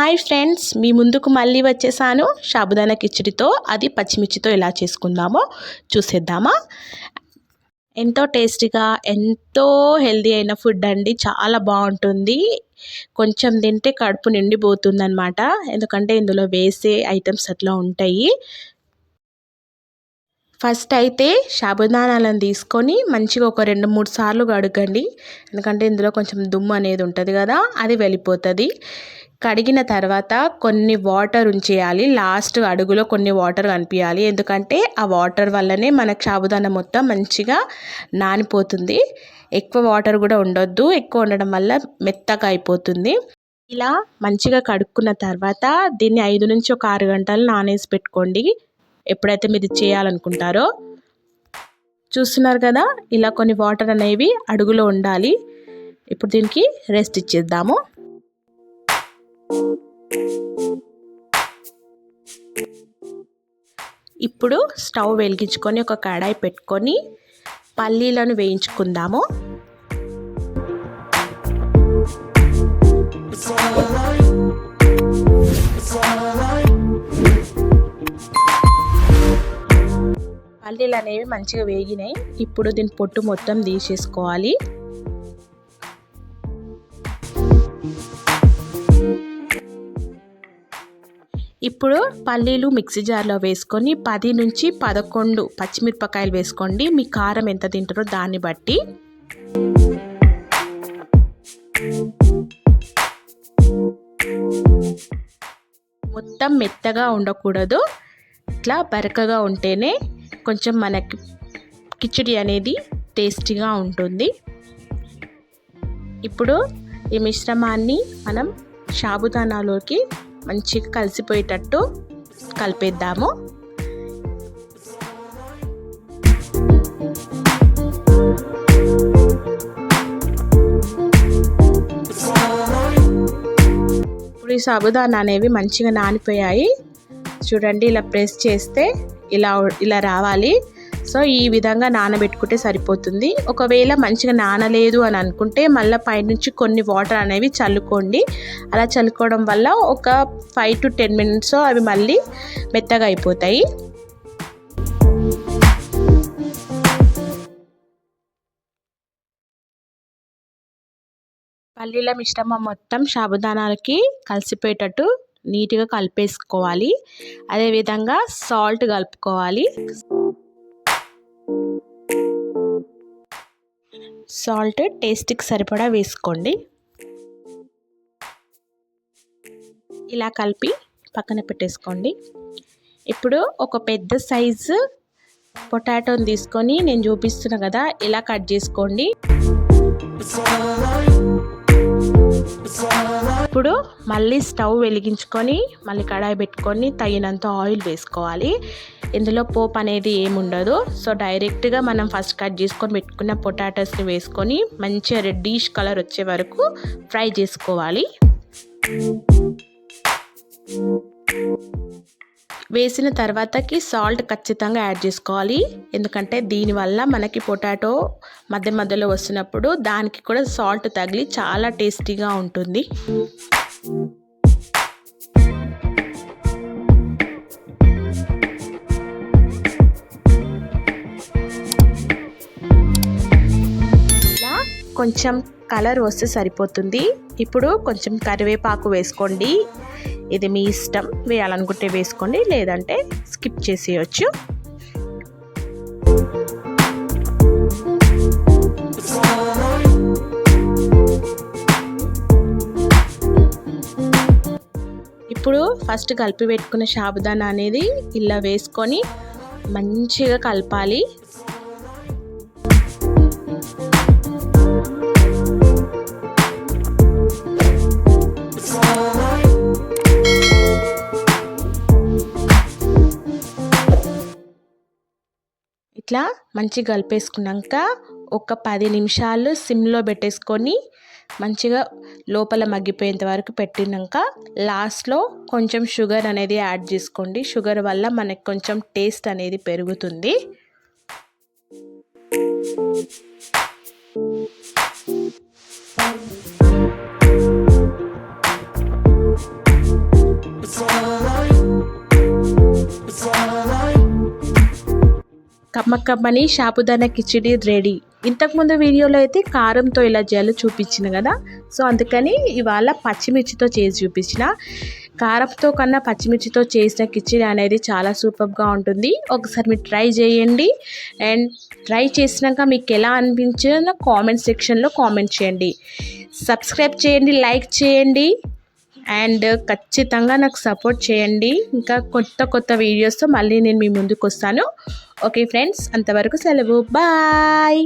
Hi friends మీ ముందుకు మళ్ళీ వచ్చేసాను. షాబుదానా కిచడితో అది పచ్చిమిర్చితో ఎలా చేసుకుందామో చూసేద్దామా? ఎంతో టేస్టీగా ఎంతో హెల్దీ అయిన ఫుడ్ అండి. చాలా బాగుంటుంది. కొంచెం తింటే కడుపు నిండిపోతుంది అనమాట ఎందుకంటే ఇందులో వేసే ఐటమ్స్ అట్లా ఉంటాయి. ఫస్ట్ అయితే సాబుదానాలను తీసుకొని మంచిగా ఒక రెండు మూడు సార్లు కడగండి. ఎందుకంటే ఇందులో కొంచెం దుమ్ము అనేది ఉంటుంది కదా అది వెళ్ళిపోతుంది కడిగిన తర్వాత కొన్ని వాటర్ ఉంచేయాలి. లాస్ట్ అడుగులో కొన్ని వాటర్ కనిపించాలి. ఎందుకంటే ఆ వాటర్ వల్లనే మనకు సాబుదానా మొత్తం మంచిగా నానిపోతుంది. ఎక్కువ వాటర్ కూడా ఉండొద్దు. ఎక్కువ ఉండడం వల్ల మెత్తగా అయిపోతుంది. ఇలా మంచిగా కడుక్కున్న తర్వాత దీన్ని ఐదు నుంచి ఒక ఆరు గంటలు నానేసి పెట్టుకోండి. ఎప్పుడైతే మీరు చేయాలనుకుంటారో. చూస్తున్నారు కదా? ఇలా కొన్ని వాటర్ అనేవి అడుగులో ఉండాలి. ఇప్పుడు దీనికి రెస్ట్ ఇచ్చేద్దాము. ఇప్పుడు స్టవ్ వెలిగించుకొని ఒక కడాయి పెట్టుకొని పల్లీలను వేయించుకుందాము. పల్లీలు అనేవి మంచిగా వేగినాయి. ఇప్పుడు దీని పొట్టు మొత్తం తీసేసుకోవాలి. ఇప్పుడు పల్లీలు మిక్సీ జార్లో వేసుకొని పది నుంచి పదకొండు పచ్చిమిరపకాయలు వేసుకోండి. మీ కారం ఎంత తింటారో దాన్ని బట్టి. మొత్తం మెత్తగా ఉండకూడదు. ఇట్లా బరకగా ఉంటేనే కొంచెం మనకి కిచడి అనేది టేస్టీగా ఉంటుంది. ఇప్పుడు ఈ మిశ్రమాన్ని మనం సాబుదానాలోకి మంచిగా కలిసిపోయేటట్టు కలిపేద్దాము. ఇప్పుడు ఈ సాబుదానా అనేవి మంచిగా నానిపోయాయి. చూడండి ఇలా ప్రెస్ చేస్తే ఇలా ఇలా రావాలి. సో ఈ విధంగా నానబెట్టుకుంటే సరిపోతుంది. ఒకవేళ మంచిగా నానలేదు అని అనుకుంటే మళ్ళీ పైనుంచి కొన్ని వాటర్ అనేవి చల్లుకోండి. అలా చల్లుకోవడం వల్ల ఒక ఫైవ్ టు టెన్ మినిట్స్ అవి మళ్ళీ మెత్తగా అయిపోతాయి. పల్లీల మిశ్రమం మొత్తం సాబుదానాలకి కలిసిపోయేటట్టు నీట్గా కలిపేసుకోవాలి. అదేవిధంగా సాల్ట్ కలుపుకోవాలి. సాల్ట్ టేస్ట్కి సరిపడా వేసుకోండి. ఇలా కలిపి పక్కన పెట్టేసుకోండి. ఇప్పుడు ఒక పెద్ద సైజు పొటాటోని తీసుకొని నేను చూపిస్తున్నా కదా ఇలా కట్ చేసుకోండి. ఇప్పుడు మళ్ళీ స్టవ్ వెలిగించుకొని మళ్ళీ కడాయి పెట్టుకొని తగినంత ఆయిల్ వేసుకోవాలి. ఇందులో పోప్ అనేది ఏముండదు సో డైరెక్ట్గా మనం ఫస్ట్ కట్ చేసుకొని పెట్టుకున్న పొటాటోస్ని వేసుకొని మంచిగా రెడ్డిష్ కలర్ వచ్చే వరకు ఫ్రై చేసుకోవాలి. వేసిన తర్వాతకి సాల్ట్ ఖచ్చితంగా యాడ్ చేసుకోవాలి. ఎందుకంటే దీనివల్ల మనకి పొటాటో మధ్య మధ్యలో వస్తున్నప్పుడు దానికి కూడా సాల్ట్ తగిలి చాలా టేస్టీగా ఉంటుంది. కొంచెం కలర్ వస్తే సరిపోతుంది. ఇప్పుడు కొంచెం కరివేపాకు వేసుకోండి. ఇది మీ ఇష్టం వేయాలనుకుంటే వేసుకోండి లేదంటే స్కిప్ చేసేయచ్చు. ఇప్పుడు ఫస్ట్ కలిపి పెట్టుకున్న సాబుదానా అనేది ఇలా వేసుకొని మంచిగా కలపాలి. ఇట్లా మంచిగా కలిపేసుకున్నాక ఒక పది నిమిషాలు సిమ్లో పెట్టేసుకొని మంచిగా లోపల మగ్గిపోయేంత వరకు పెట్టినాక లాస్ట్లో కొంచెం షుగర్ అనేది యాడ్ చేసుకోండి. షుగర్ వల్ల మనకి కొంచెం టేస్ట్ అనేది పెరుగుతుంది. కమ్మ కమ్మని షాపుదానా కిచిడి రెడీ. ఇంతకుముందు వీడియోలో అయితే కారంతో ఇలా చేయాలో చూపించిన కదా? సో అందుకని ఇవాళ పచ్చిమిర్చితో చేసి చూపించిన. కారంతో కన్నా పచ్చిమిర్చితో చేసిన కిచిడి అనేది చాలా సూపర్గా ఉంటుంది. ఒకసారి మీరు ట్రై చేయండి. అండ్ ట్రై చేసినాక మీకు ఎలా అనిపించిందో కామెంట్ సెక్షన్లో కామెంట్ చేయండి. సబ్స్క్రైబ్ చేయండి లైక్ చేయండి. అండ్ ఖచ్చితంగా నాకు సపోర్ట్ చేయండి. ఇంకా కొత్త కొత్త వీడియోస్తో మళ్ళీ నేను మీ ముందుకు వస్తాను. ఓకే ఫ్రెండ్స్ అంతవరకు సెలవు. బాయ్.